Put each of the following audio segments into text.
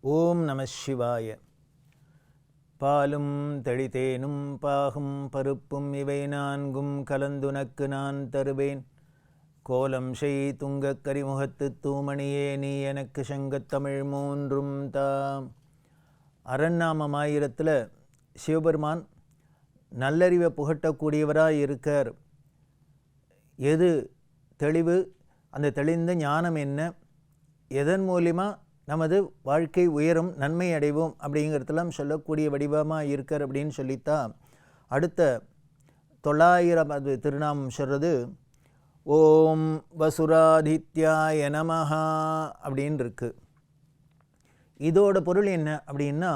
ஓம் நம சிவாய. பாலும் தெளித்தேனும் பாகும் பருப்பும் இவை நான்கும் கலந்துனக்கு நான் தருவேன். கோலம் செய் துங்கக் கரிமுகத்து தூமணியே நீ எனக்கு சங்கத்தமிழ் மூன்றும் தாம் அரண்நாமமாயிரத்தில் சிவபெருமான் நல்லறிவை புகட்டக்கூடியவராக இருக்கார். எது தெளிவு? அந்த தெளிந்த ஞானம் என்ன? எதன் மூலிமா நமது வாழ்க்கை உயரும் நன்மை அடைவோம் அப்படிங்கிறதெல்லாம் சொல்லக்கூடிய வடிவமாக இருக்கார் அப்படின்னு சொல்லித்தான் அடுத்த தொள்ளாயிரம் அது திருநாமம் சொல்கிறது ஓம் வசுராதித்யாய நமஹா அப்படின்னு இருக்கு. இதோட பொருள் என்ன அப்படின்னா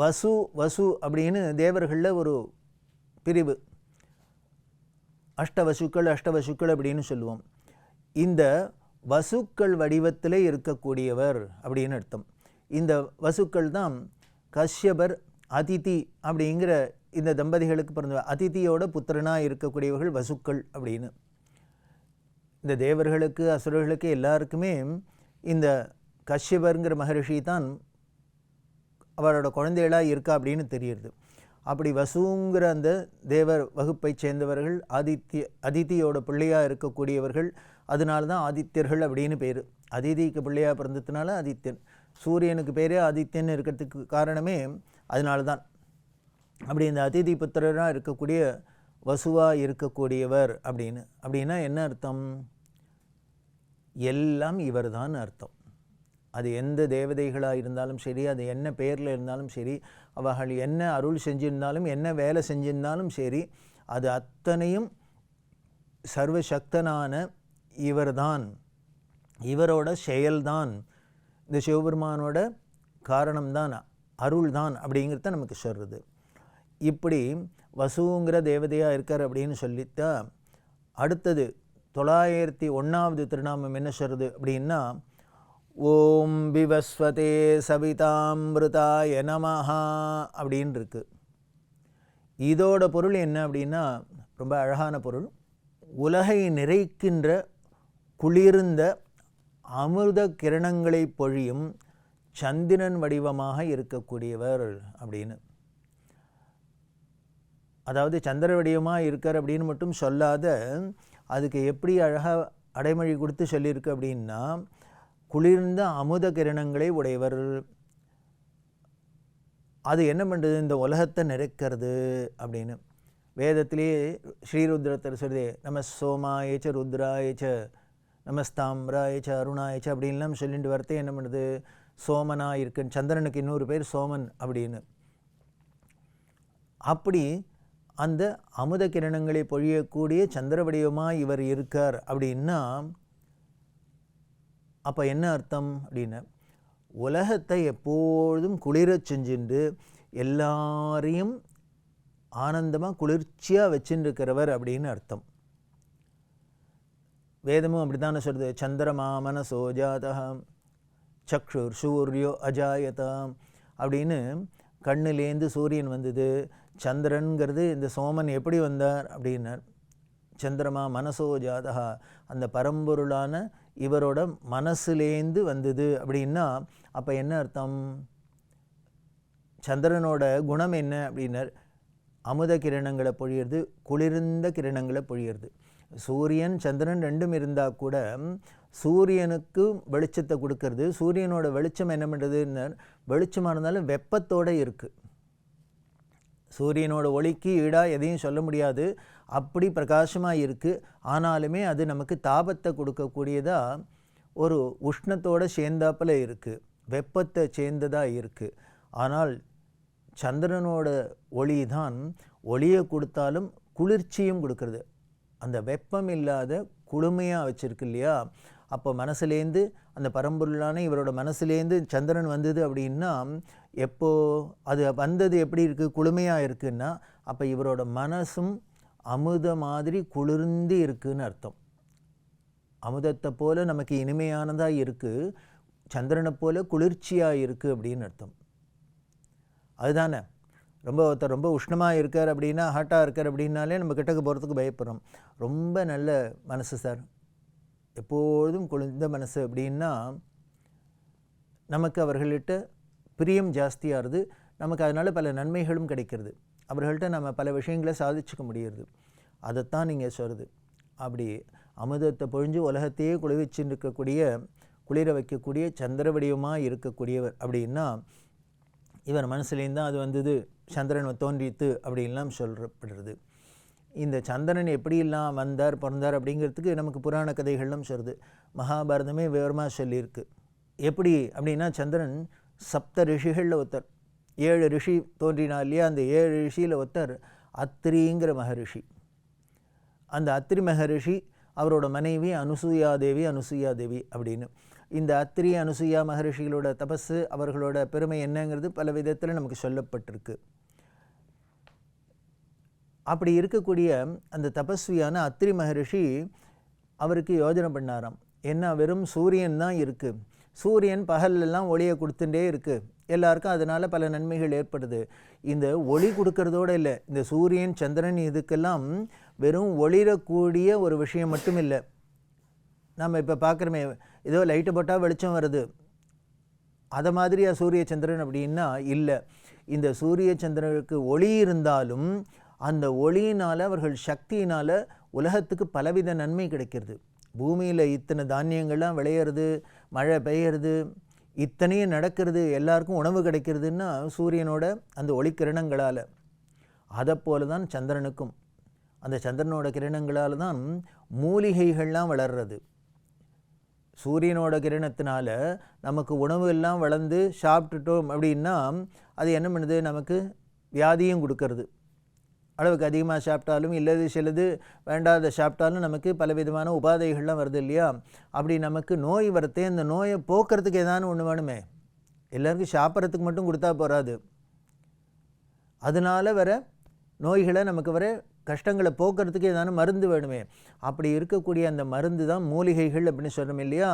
வசு வசு அப்படின்னு தேவர்களில் ஒரு பிரிவு. அஷ்டவசுக்கள் அஷ்டவசுக்கள் அப்படின்னு சொல்லுவோம். இந்த வசுக்கள் வடிவத்தில் இருக்கக்கூடியவர் அப்படின்னு அர்த்தம். இந்த வசுக்கள் தான் கஷ்யபர் அதிதி அப்படிங்கிற இந்த தம்பதிகளுக்கு பிறந்த அதிதியோட புத்திரனாக இருக்கக்கூடியவர்கள் வசுக்கள் அப்படின்னு. இந்த தேவர்களுக்கு அசுரர்களுக்கு எல்லாருக்குமே இந்த கஷ்யபருங்கிற மகரிஷி தான் அவரோட குழந்தைகளாக இருக்கா அப்படின்னு தெரியுது அப்படி வசுங்கிற அந்த தேவர் வகுப்பைச் சேர்ந்தவர்கள் ஆதித்ய அதிதியோட பிள்ளையாக இருக்கக்கூடியவர்கள் அதனால தான் ஆதித்யர்கள் அப்படின்னு பேர். அதிதிக்கு பிள்ளையாக பிறந்ததுனால ஆதித்யன். சூரியனுக்கு பேரே ஆதித்யன் இருக்கிறதுக்கு காரணமே அதனால தான். அப்படி இந்த அதிதி புத்திரராக இருக்கக்கூடிய வசுவாக இருக்கக்கூடியவர் அப்படின்னு. அப்படின்னா என்ன அர்த்தம்? எல்லாம் இவர்தான் அர்த்தம். அது எந்த தேவதைகளாக இருந்தாலும் சரி அது என்ன பெயரில் இருந்தாலும் சரி அவர்கள் என்ன அருள் செஞ்சிருந்தாலும் என்ன வேலை செஞ்சிருந்தாலும் சரி அது அத்தனையும் சர்வசக்தனான இவர்தான். இவரோட செயல்தான். இந்த சிவபெருமானோட காரணம்தான் அருள் தான் அப்படிங்கிறத நமக்கு சொல்கிறது இப்படி வசுங்கிற தேவதையாக இருக்கார் அப்படின்னு சொல்லித்தா அடுத்தது தொள்ளாயிரத்தி ஒன்றாவது திருநாமம் என்ன சொல்கிறது அப்படின்னா ஓம் விவஸ்வதே சவிதாமிருதாய நமஹா அப்படின்னு இருக்கு இதோட பொருள் என்ன அப்படின்னா ரொம்ப அழகான பொருள். உலகை நிறைக்கின்ற குளிர்ந்த அமிர்த கிரணங்களை பொழியும் சந்திரன் வடிவமாக இருக்கக்கூடியவர் அப்படின்னு. அதாவது சந்திர வடிவமாக இருக்கார் அப்படின்னு மட்டும் சொல்லாத அதுக்கு எப்படி அழகாக அடைமொழி கொடுத்து சொல்லியிருக்கு அப்படின்னா குளிர்ந்த அமுத கிரணங்களை உடையவர். அது என்ன பண்ணுறது இந்த உலகத்தை நிறைக்கிறது அப்படின்னு. வேதத்திலேயே ஸ்ரீருத்ரத்தர் சொல்லுதே நம்ம சோமாயச்ச ருத்ராயச்ச அருணா அருணாயச்ச அப்படின்லாம் சொல்லிட்டு வரத்தே என்ன பண்ணுது சோமனா இருக்குன்னு. சந்திரனுக்கு இன்னொரு பேர் சோமன் அப்படின்னு. அப்படி அந்த அமுத கிரணங்களை பொழியக்கூடிய சந்திர வடிவமாக இவர் இருக்கார் அப்படின்னா அப்போ என்ன அர்த்தம் அப்படின்னு? உலகத்தை எப்பொழுதும் குளிரச் செஞ்சுட்டு எல்லாரையும் ஆனந்தமாக குளிர்ச்சியாக வச்சுருக்கிறவர் அப்படின்னு அர்த்தம். வேதமும் அப்படி தானே சொல்கிறது சந்திரமா மனசோ ஜாதகம் சக்ஷுர் சூரியோ அஜாயதாம் அப்படின்னு கண்ணுலேருந்து சூரியன் வந்தது. சந்திரன்கிறது இந்த சோமன் எப்படி வந்தார் அப்படின்னார். சந்திரமா மனசோ ஜாதகா அந்த பரம்பொருளான இவரோட மனசுலேந்து வந்தது அப்படின்னா அப்போ என்ன அர்த்தம்? சந்திரனோட குணம் என்ன அப்படின்னார். அமுத கிரணங்களை பொழியிறது குளிர்ந்த கிரணங்களை பொழியிறது. சூரியன் சந்திரன் ரெண்டும் இருந்தால் கூட சூரியனுக்கு வெளிச்சத்தை கொடுக்கறது சூரியனோட வெளிச்சம் என்ன பண்ணுறதுன்னு வெளிச்சமாக இருந்தாலும் வெப்பத்தோடு இருக்குது சூரியனோட ஒளிக்கு ஈடாக எதையும் சொல்ல முடியாது. அப்படி பிரகாசமாக இருக்குது ஆனாலுமே அது நமக்கு தாபத்தை கொடுக்கக்கூடியதாக ஒரு உஷ்ணத்தோடு சேர்ந்தாப்பில் இருக்குது வெப்பத்தை சேர்ந்ததாக இருக்குது ஆனால் சந்திரனோட ஒளி தான் ஒளியை கொடுத்தாலும் குளிர்ச்சியும் கொடுக்கறது. அந்த வெப்பம் இல்லாத குளுமையாக வச்சுருக்கு இல்லையா? அப்போ மனசுலேருந்து அந்த பரம்பொருளான இவரோட மனசுலேருந்து சந்திரன் வந்தது அப்படின்னா எப்போது அது வந்தது எப்படி இருக்குது குளுமையாக இருக்குன்னா அப்போ இவரோட மனசும் அமுத மாதிரி குளிர்ந்து இருக்குதுன்னு அர்த்தம். அமுதத்தை போல் நமக்கு இனிமையானதாக இருக்குது சந்திரனை போல் குளிர்ச்சியாக இருக்குது அப்படின்னு அர்த்தம். அதுதானே. ரொம்ப ஒருத்தர் ரொம்ப உஷ்ணமாக இருக்கார் அப்படின்னா ஹாட்டாக இருக்கார் அப்படின்னாலே நம்ம கிட்டக்கு போகிறதுக்கு பயப்படுறோம். ரொம்ப நல்ல மனசு சார். எப்பொழுதும் குளிர்ந்த மனசு அப்படின்னா நமக்கு அவர்கள்கிட்ட பிரியம் ஜாஸ்தியாகிறது நமக்கு அதனால் பல நன்மைகளும் கிடைக்கிறது. அவர்கள்ட்ட நம்ம பல விஷயங்களை சாதிச்சுக்க முடியுது அதைத்தான் நீங்கள் சொல்கிறது அப்படி அமுதத்தை பொழிஞ்சு உலகத்தையே குளிர்விச்சுட்டு இருக்கக்கூடிய குளிர வைக்கக்கூடிய சந்திர வடிவமாக இருக்கக்கூடியவர் அப்படின்னா இவர் மனசுலேருந்து தான் அது வந்தது சந்திரன் தோன்றித்து அப்படின்லாம் சொல்லப்படுறது இந்த சந்திரன் எப்படியெல்லாம் வந்தார் பிறந்தார் அப்படிங்கிறதுக்கு நமக்கு புராண கதைகள்லாம் சொல்கிறது மகாபாரதமே விவரமாக சொல்லியிருக்கு. எப்படி அப்படின்னா சந்திரன் சப்த ரிஷிகளில் ஒருத்தர். ஏழு ரிஷி தோன்றினா இல்லையா? அந்த ஏழு ரிஷியில் ஒருத்தர் அத்திரிங்கிற மகரிஷி. அந்த அத்திரி மகரிஷி அவரோட மனைவி அனுசூயா தேவி அனுசூயா தேவி அப்படின்னு. இந்த அத்திரி அனுசூயா மகரிஷிகளோட தபஸு அவர்களோட பெருமை என்னங்கிறது பல விதத்தில் நமக்கு சொல்லப்பட்டிருக்கு. அப்படி இருக்கக்கூடிய அந்த தபஸ்வியான அத்திரி மகரிஷி அவருக்கு யோஜனை பண்ணாராம். என்ன வெறும் சூரியன் தான் இருக்குது சூரியன் பகல்லெல்லாம் ஒளியை கொடுத்துட்டே இருக்குது எல்லாருக்கும் அதனால் பல நன்மைகள் ஏற்படுது. இந்த ஒளி கொடுக்கறதோடு இல்லை. இந்த சூரியன் சந்திரன் இதுக்கெல்லாம் வெறும் ஒளிரக்கூடிய ஒரு விஷயம் மட்டும் இல்லை. நம்ம இப்போ பார்க்குறோமே ஏதோ லைட்டு போட்டால் வெளிச்சம் வருது. அதை மாதிரியா சூரிய சந்திரன் அப்படின்னா இல்லை. இந்த சூரிய சந்திரனுக்கு ஒளி இருந்தாலும் அந்த ஒளியினால் அவர்கள் சக்தியினால் உலகத்துக்கு பலவித நன்மை கிடைக்கிறது. பூமியில் இத்தனை தானியங்கள்லாம் விளையிறது மழை பெய்யறது இத்தனையும் நடக்கிறது எல்லாருக்கும் உணவு கிடைக்கிறதுன்னா சூரியனோட அந்த ஒளிக்கிரணங்களால் அதை போல தான் சந்திரனுக்கும். அந்த சந்திரனோட கிரணங்களால் தான் மூலிகைகள்லாம் வளர்றது. சூரியனோட கிரணத்தினால நமக்கு உணவு எல்லாம் வளர்ந்து சாப்பிட்டுட்டோம் அப்படின்னா அது என்ன பண்ணுது? நமக்கு வியாதியும் கொடுக்கறது. அளவுக்கு அதிகமாக சாப்பிட்டாலும் இல்லது சிலது வேண்டாத சாப்பிட்டாலும் நமக்கு பலவிதமான உபாதைகள்லாம் வருது இல்லையா? அப்படி நமக்கு நோய் வரத்தே அந்த நோயை போக்குறதுக்கு ஏதானு ஒன்று வேணுமே. எல்லாருக்கும் சாப்பிட்றதுக்கு மட்டும் கொடுத்தா போகாது அதனால் வர நோய்களை நமக்கு வர கஷ்டங்களை போக்குறதுக்கு ஏதான மருந்து வேணுமே. அப்படி இருக்கக்கூடிய அந்த மருந்து தான் மூலிகைகள் அப்படின்னு சொல்கிறோம் இல்லையா?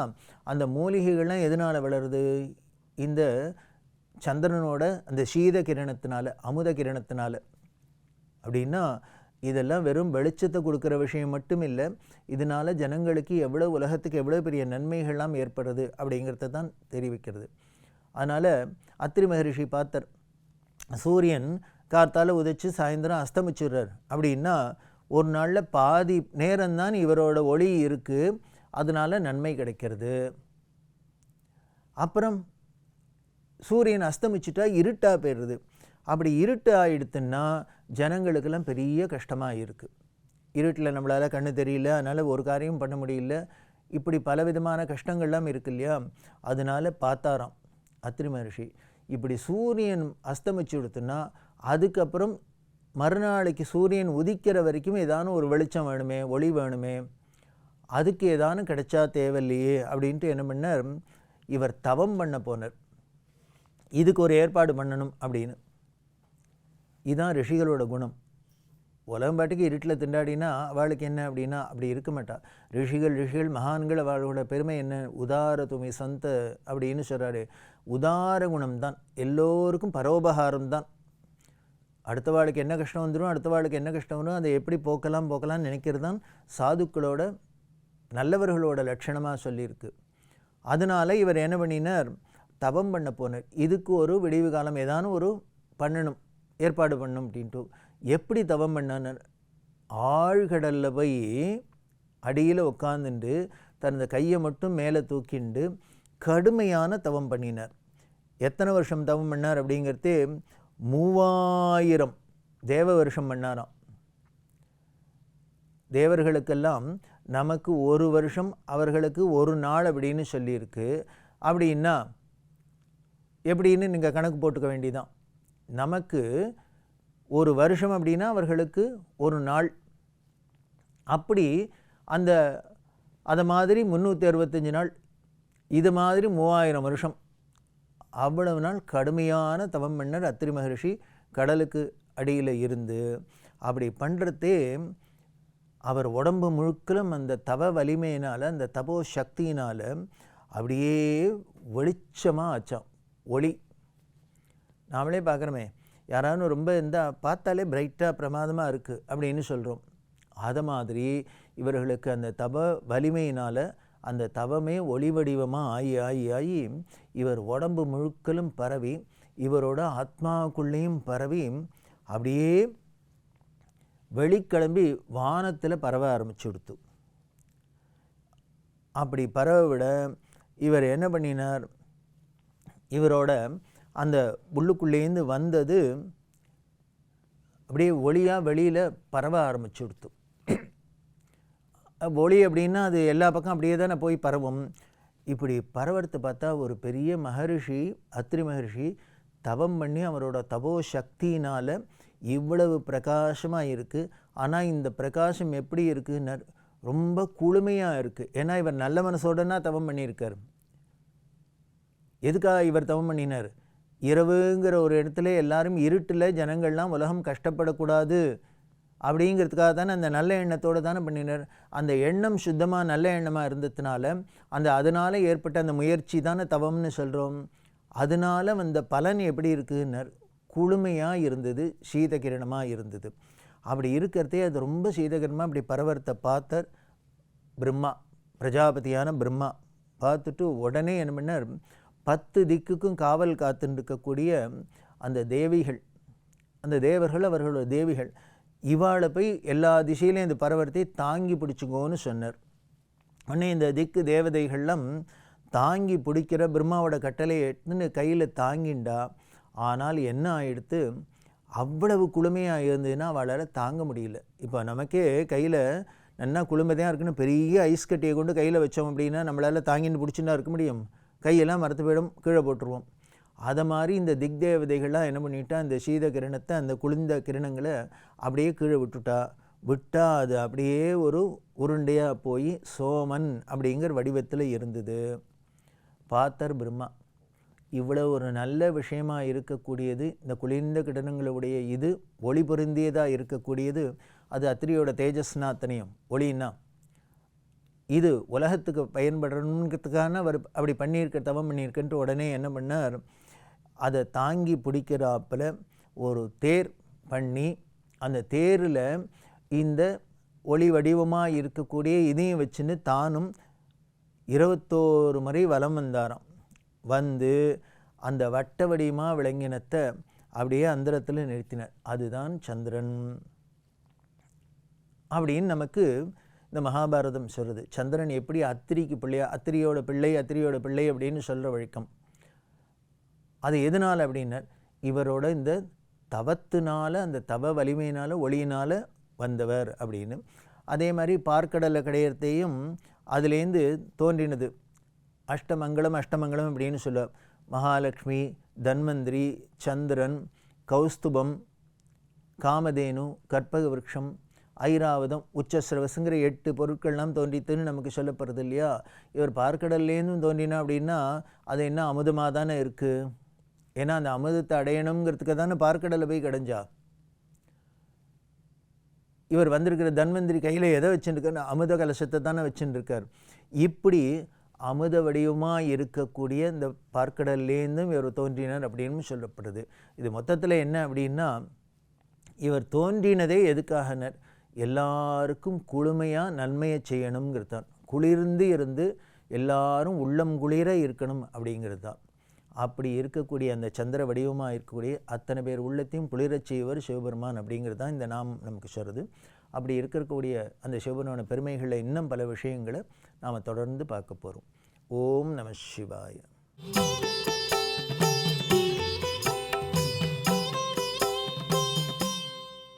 அந்த மூலிகைகள்லாம் எதனால் வளருது? இந்த சந்திரனோட அந்த சீத கிரணத்தினால அமுத கிரணத்தினால. அப்படின்னா இதெல்லாம் வெறும் வெளிச்சத்தை கொடுக்குற விஷயம் மட்டும் இல்லை இதனால் ஜனங்களுக்கு எவ்வளோ உலகத்துக்கு எவ்வளோ பெரிய நன்மைகள்லாம் ஏற்படுறது அப்படிங்கிறத தான் தெரிவிக்கிறது. அதனால் அத்திரி மகரிஷி பார்த்தர் சூரியன் கார்த்தால் உதைச்சு சாயந்தரம் அஸ்தமிச்சிடுறார். அப்படின்னா ஒரு நாளில் பாதி நேரம்தான் இவரோட ஒளி இருக்குது அதனால் நன்மை கிடைக்கிறது. அப்புறம் சூரியன் அஸ்தமிச்சிட்டா இருட்டாக போயிடுது அப்படி இருட்டு ஆகிடுத்துன்னா ஜனங்களுக்கெல்லாம் பெரிய கஷ்டமாக இருக்குது இருட்டில் நம்மளால் கண்ணு தெரியல அதனால் ஒரு காரியம் பண்ண முடியல. இப்படி பலவிதமான கஷ்டங்கள்லாம் இருக்கு இல்லையா? அதனால பார்த்தாராம் அத்திரி மகர்ஷி. இப்படி சூரியன் அஸ்தமிச்சு கொடுத்துன்னா அதுக்கப்புறம் மறுநாளைக்கு சூரியன் உதிக்கிற வரைக்கும் ஏதானும் ஒரு வெளிச்சம் வேணுமே ஒளி வேணுமே அதுக்கு ஏதானும் கிடைச்சா தேவையில்லையே அப்படின்ட்டு என்ன பண்ணார்? இவர் தவம் பண்ண போனார். இதுக்கு ஒரு ஏற்பாடு பண்ணணும் அப்படின்னு. இதுதான் ரிஷிகளோட குணம். உலகம் பாட்டுக்கு இருட்டில் திண்டாடினா அவளுக்கு என்ன அப்படின்னா அப்படி இருக்க மாட்டா. ரிஷிகள் ரிஷிகள் மகான்கள் அவளோட பெருமை என்ன? உதார துமை சந்த அப்படின்னு சொல்கிறாரு உதார குணம் தான். எல்லோருக்கும் பரோபகாரம் தான். அடுத்த வாழ்க்கை என்ன கஷ்டம் வந்துடும் அடுத்த வாழ்க்கை என்ன கஷ்டம் வரும் அதை எப்படி போக்கலாம் போக்கலாம்னு நினைக்கிறது தான் சாதுக்களோட நல்லவர்களோட லட்சணமாக சொல்லியிருக்கு. அதனால் இவர் என்ன பண்ணினார்? தவம் பண்ண போனார். இதுக்கு ஒரு விடிவு காலம் ஏதானும் ஒரு பண்ணணும். ஏற்பாடு பண்ணும் அப்படின்ட்டு எப்படி தவம் பண்ணார் ஆழ்கடலில் போய் அடியில் உட்காந்துண்டு தனது கையை மட்டும் மேலே தூக்கிண்டு கடுமையான தவம் பண்ணினார். எத்தனை வருஷம் தவம் பண்ணார் அப்படிங்கிறதே மூவாயிரம் தேவ வருஷம் பண்ணாராம். தேவர்களுக்கெல்லாம் நமக்கு ஒரு வருஷம் அவர்களுக்கு ஒரு நாள் அப்படின்னு சொல்லியிருக்கு. அப்படின்னா எப்படின்னு நீங்கள் கணக்கு போட்டுக்க வேண்டிதான். நமக்கு ஒரு வருஷம் அப்படின்னா அவர்களுக்கு ஒரு நாள். அப்படி அந்த அதை மாதிரி முந்நூற்றி அறுபத்தஞ்சு நாள் இது மாதிரி மூவாயிரம் வருஷம். அவ்வளவு நாள் கடுமையான தவம் மன்னர் அத்திரி மகரிஷி கடலுக்கு அடியில் இருந்து. அப்படி பண்ணுறதே அவர் உடம்பு முழுக்கலும் அந்த தவ வலிமையினால் அந்த தபோ சக்தியினால் அப்படியே வெளிச்சமாக ஆச்சான் ஒளி. நாமளே பார்க்குறோமே யாராவது ரொம்ப இந்த பார்த்தாலே பிரைட்டாக பிரமாதமாக இருக்குது அப்படின்னு சொல்கிறோம் அதை மாதிரி இவர்களுக்கு அந்த தப வலிமையினால் அந்த தவமே ஒளி வடிவமாக ஆகி ஆகி ஆகி இவர் உடம்பு முழுக்கலும் பரவி இவரோட ஆத்மாவுக்குள்ளேயும் பரவி அப்படியே வெளிக்கிளம்பி வானத்தில் பரவ ஆரம்பிச்சு கொடுத்து அப்படி பரவ விட இவர் என்ன பண்ணினார்? இவரோட அந்த உள்ளுக்குள்ளேருந்து வந்தது அப்படியே ஒளியாக வெளியில் பரவ ஆரம்பிச்சு கொடுத்து ஒளி அப்படின்னா அது எல்லா பக்கம் அப்படியே தானே போய் பரவும். இப்படி பரவறது பார்த்தா ஒரு பெரிய மகரிஷி அத்ரி மகரிஷி தவம் பண்ணி அவரோட தபோ சக்தியினால் இவ்வளவு பிரகாசமாக இருக்குது ஆனால் இந்த பிரகாசம் எப்படி இருக்குன்னு ரொம்ப குளுமையாக இருக்குது ஏன்னா இவர் நல்ல மனசோடனா தவம் பண்ணியிருக்கார். எதுக்காக இவர் தவம் பண்ணினார்? இரவுங்கிற ஒரு இடத்துல எல்லாரும் இருட்டில் ஜனங்கள்லாம் உலகம் கஷ்டப்படக்கூடாது அப்படிங்கிறதுக்காக தானே அந்த நல்ல எண்ணத்தோடு தானே பண்ணினார். அந்த எண்ணம் சுத்தமாக நல்ல எண்ணமாக இருந்ததுனால அந்த அதனால் ஏற்பட்ட அந்த முயற்சி தானே தவம்னு சொல்கிறோம் அதனால் வந்த பலன் எப்படி இருக்குன்னர். குளுமையாக இருந்தது சீதகிரணமாக இருந்தது. அப்படி இருக்கிறதே அது ரொம்ப சீதகிரணமாக அப்படி பரவரத்தை பார்த்தார் பிரம்மா பிரஜாபதியான பிரம்மா. பார்த்துட்டு உடனே என்ன பண்ணார்? பத்து திக்குக்கும் காவல் காத்துருக்கக்கூடிய இருக்கக்கூடிய அந்த தேவிகள் அந்த தேவர்கள் அவர்களோட தேவிகள் இவாளை போய் எல்லா திசையிலையும் இந்த பரவரத்தை தாங்கி பிடிச்சிக்கோன்னு சொன்னார். உடனே இந்த திக்கு தேவதைகள்லாம் தாங்கி பிடிக்கிற பிரம்மாவோட கட்டளையை எடுத்துன்னு கையில் தாங்கிண்டா. ஆனால் என்ன ஆயிடுத்து அவ்வளவு குளுமையாக இருந்ததுன்னா அவளால் தாங்க முடியல. இப்போ நமக்கே கையில் நல்லா குளுமைதான் இருக்குன்னு பெரிய ஐஸ் கட்டியை கொண்டு கையில் வச்சோம் அப்படின்னா நம்மளால் தாங்கின்னு பிடிச்சின்னா இருக்க முடியும். கையெல்லாம் மறுத்து போயிடும் கீழே போட்டுருவோம். அதை மாதிரி இந்த திக் தேவதைகள்லாம் என்ன பண்ணிட்டா இந்த சீத கிரணத்தை அந்த குளிர்ந்த கிரணங்களை அப்படியே கீழே விட்டுட்டா விட்டால் அது அப்படியே ஒரு உருண்டையாக போய் சோமன் அப்படிங்கிற வடிவத்தில் இருந்தது. பாத்தர் பிரம்மா இவ்வளோ ஒரு நல்ல விஷயமாக இருக்கக்கூடியது இந்த குளிர்ந்த கிடனங்களுடைய இது ஒளி பொருந்தியதாக இருக்கக்கூடியது அது அத்திரியோட தேஜஸ்னா அத்தனையும் ஒளின்னா. இது உலகத்துக்கு பயன்படணுங்கிறதுக்கான அவர் அப்படி பண்ணியிருக்க தவம் பண்ணியிருக்கன்ட்டு உடனே என்ன பண்ணார்? அதை தாங்கி பிடிக்கிறாப்பில் ஒரு தேர் பண்ணி அந்த தேரில் இந்த ஒளி வடிவமாக இருக்கக்கூடிய இதையும் வச்சுன்னு தானும் இருபத்தோரு முறை வலம் வந்தாராம். வந்து அந்த வட்ட வடிவமாக விளங்கினத்தை அப்படியே அந்தரத்தில் நிறுத்தினார். அதுதான் சந்திரன். அப்படின்னு நமக்கு இந்த மகாபாரதம் சொல்கிறது சந்திரன் எப்படி அத்திரிக்கு பிள்ளையா அத்திரியோட பிள்ளை அத்திரியோட பிள்ளை அப்படின்னு சொல்கிற வழக்கம். அது எதனால் அப்படின்னா இவரோட இந்த தவத்தினால அந்த தவ வலிமையினால் ஒளியினால் வந்தவர் அப்படின்னு. அதே மாதிரி பார்க்கடலை கடையத்தையும் அதுலேருந்து தோன்றினது. அஷ்டமங்கலம் அஷ்டமங்கலம் அப்படின்னு சொல்ல மகாலட்சுமி தன்வந்திரி சந்திரன் கௌஸ்துபம் காமதேனு கற்பக விருட்சம் ஐராவதம் உச்சஸ்ரவசுங்கிற எட்டு பொருட்கள்லாம் தோன்றித்துன்னு நமக்கு சொல்லப்படுறது இல்லையா? இவர் பார்க்கடல்லேருந்தும் தோன்றினா அப்படின்னா அது என்ன அமுதமாக தானே இருக்குது ஏன்னா அந்த அமுதத்தை அடையணுங்கிறதுக்கு தானே பார்க்கடலை போய் கிடைஞ்சா? இவர் வந்திருக்கிற தன்வந்திரி கையில் எதை வச்சுருக்காரு அமுத கலசத்தை தானே வச்சுருக்கார். இப்படி அமுத வடிவமாக இருக்கக்கூடிய இந்த பார்க்கடல்லேருந்தும் இவர் தோன்றினார் அப்படின்னு சொல்லப்படுது. இது மொத்தத்தில் என்ன அப்படின்னா இவர் தோன்றினதே எதுக்காகனர்? எல்லாருக்கும் குளுமையாக நன்மையை செய்யணுங்கிறது தான். குளிர்ந்து இருந்து எல்லாரும் உள்ளம் குளிர இருக்கணும் அப்படிங்கிறது தான். அப்படி இருக்கக்கூடிய அந்த சந்திர வடிவமாக இருக்கக்கூடிய அத்தனை பேர் உள்ளத்தையும் குளிரச் செய்வர் சிவபெருமான் அப்படிங்கிறது தான் இந்த நாம் நமக்கு சொல்கிறது அப்படி இருக்கக்கூடிய அந்த சிவபெருமான பெருமைகளில் இன்னும் பல விஷயங்களை நாம் தொடர்ந்து பார்க்க போகிறோம் ஓம் நம சிவாய.